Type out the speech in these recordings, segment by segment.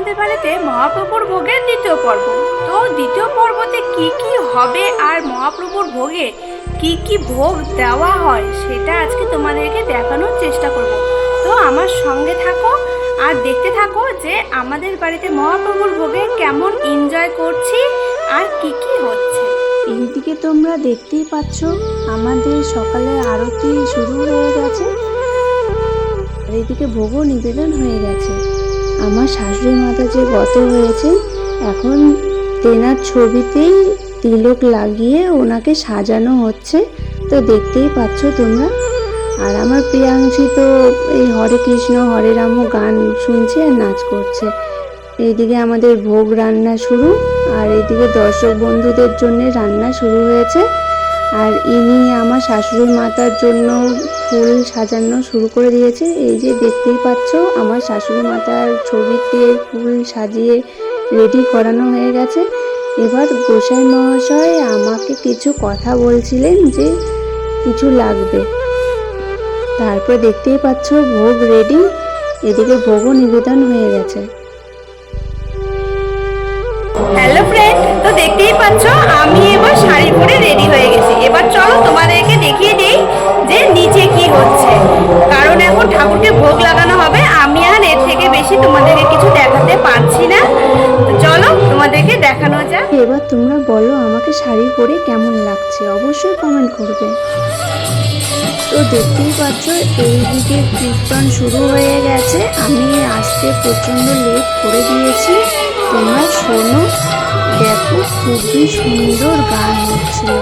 আমাদের বাড়িতে মহাপ্রভুর ভোগের দ্বিতীয় পর্ব। তো দ্বিতীয় পর্বতে কি কি হবে আর মহাপ্রভুর ভোগে কি কি ভোগ দেওয়া হয় সেটা আজকে তোমাদেরকে দেখানোর চেষ্টা করব। তো আমার সঙ্গে থাকো আর দেখতে থাকো যে আমাদের বাড়িতে মহাপ্রভুর ভোগে কেমন এনজয় করছি আর কি কি হচ্ছে। এইদিকে তোমরা দেখতেই পাচ্ছ, আমাদের সকালে আরতি শুরু হয়ে গেছে। আর ভোগও নিবেদন হয়ে গেছে। আমার শাশুড়ি মাতা যে গত হয়েছে, এখন তেনার ছবিতেই তিলক লাগিয়ে ওনাকে সাজানো হচ্ছে। তো দেখতেই পাচ্ছ তোমরা। আর আমার প্রিয়াংশী তো এই হরে কৃষ্ণ, হরে রাম গান শুনছে আর নাচ করছে। এইদিকে আমাদের ভোগ রান্না শুরু, আর এইদিকে দর্শক বন্ধুদের জন্য রান্না শুরু হয়েছে। আর ইনি আমার শাশুড়ি মাতার জন্য ফুল সাজানো শুরু করে দিয়েছে। এই যে দেখতেই পাচ্ছ, আমার শাশুড়ি মাতার ছবিতে ফুল সাজিয়ে রেডি করানো হয়ে গেছে। এবার গোসাই মহাশয় আমাকে কিছু কথা বলছিলেন যে কিছু লাগবে। তারপর দেখতেই পাচ্ছ ভোগ রেডি এদিকে ভোগও নিবেদন হয়ে গেছে। হ্যালো ফ্রেন্ড তো দেখতেই পাচ্ছ, আমি এবার শাড়ি পরে রেডি হয়ে গেছি। এবার চলো তোমাদেরকে দেখিয়ে দিই যে নিচে কি হচ্ছে। কারণ এখন ঠাকুরকে ভোগ লাগানো হবে। আমি আর এর থেকে বেশি তোমাদেরকে কিছু দেখাতে পারছি না। চলো তোমাদেরকে দেখানো যাক। এবার তোমরা বলো আমাকে শাড়ি পরে কেমন লাগছে। অবশ্যই কমেন্ট করবে। তো দেখতেই পাচ্ছ এইদিকে কীর্তন শুরু হয়ে গেছে। আমি আসতে প্রচণ্ড লেট করে দিয়েছি। তোমরা শোনো দেখো খুবই সুন্দর গান হচ্ছিল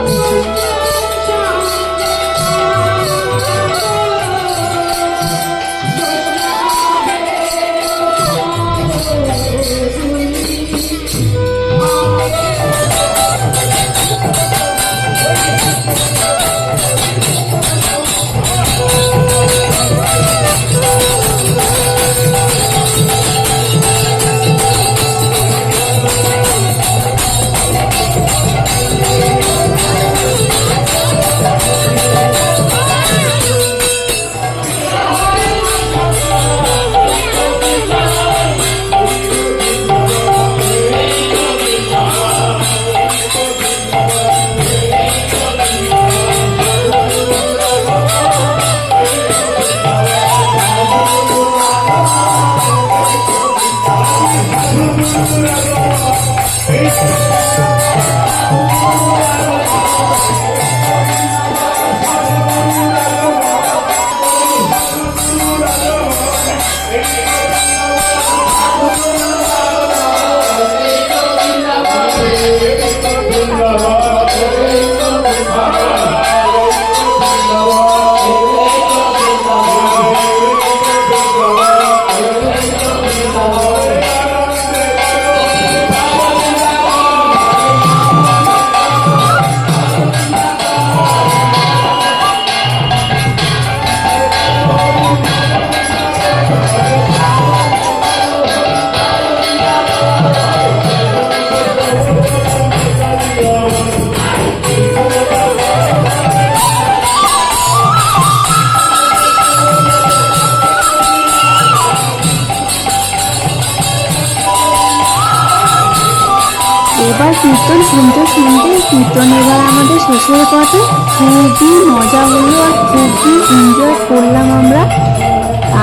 এবার কীর্তন শুনতে শুনতে কীর্তন এবার আমাদের শেষের পথে। খুবই মজা হলো আর খুবই এনজয় করলাম আমরা।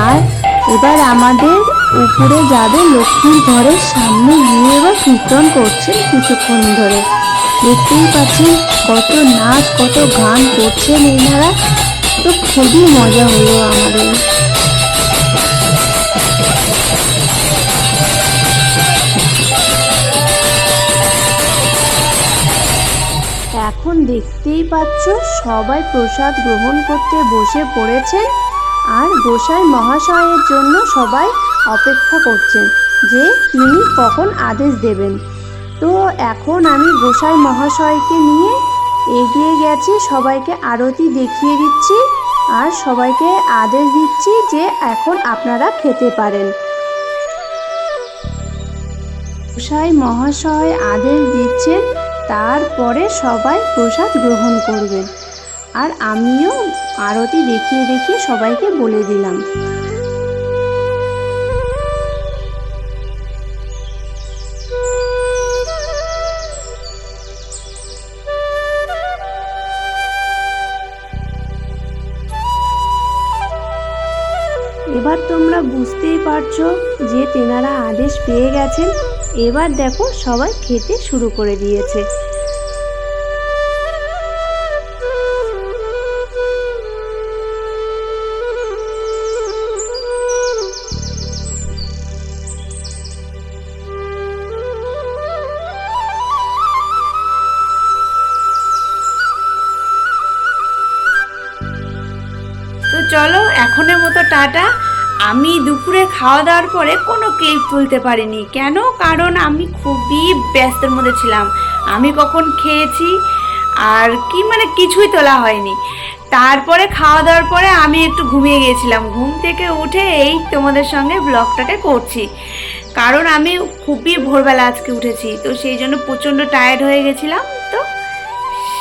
আর এবার আমাদের উপরে যাবে লক্ষ্মীর ঘরের সামনে গিয়ে এবার কীর্তন করছে কিছুক্ষণ ধরে। দেখতেই পাচ্ছেন কত নাচ, কত গান করছেন এনারা তো খুবই মজা হলো আমাদের। এখন দেখতেই পাচ্ছ সবাই প্রসাদ গ্রহণ করতে বসে পড়েছেন আর গোসাই মহাশয়ের জন্য সবাই অপেক্ষা করছেন যে তিনি কখন আদেশ দেবেন। তো এখন আমি গোসাই মহাশয়কে নিয়ে এগিয়ে গেছি, সবাইকে আরতি দেখিয়ে দিচ্ছি আর সবাইকে আদেশ দিচ্ছি যে এখন আপনারা খেতে পারেন। গোসাই মহাশয় আদেশ দিচ্ছেন তারপরে সবাই প্রসাদ গ্রহণ করবেন। আর আমিও আরতি দেখিয়ে দেখিয়ে সবাইকে বলে দিলাম। এবার তোমরা বুঝতেই পারছ যে তেনারা আদেশ পেয়ে গেছেন। এবার দেখো সবাই খেতে শুরু করে দিয়েছে। তো চলো এখনের মতো টাটা। আমি দুপুরে খাওয়া দাওয়ার পরে কোনো ক্লিপ তুলতে পারিনি। কেন? কারণ আমি খুবই ব্যস্তের মধ্যে ছিলাম। আমি কখন খেয়েছি আর কি মানে কিছুই তোলা হয়নি। তারপরে খাওয়া দাওয়ার পরে আমি একটু ঘুমিয়ে গিয়েছিলাম। ঘুম থেকে উঠে এই তোমাদের সঙ্গে ব্লগটাকে করছি। কারণ আমি খুবই ভোরবেলা আজকে উঠেছি। তো সেই জন্য প্রচণ্ড টায়ার্ড হয়ে গেছিলাম। তো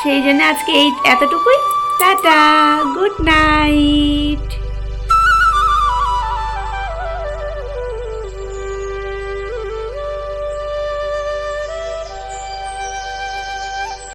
সেই জন্য আজকে এই এতটুকুই। Tata good night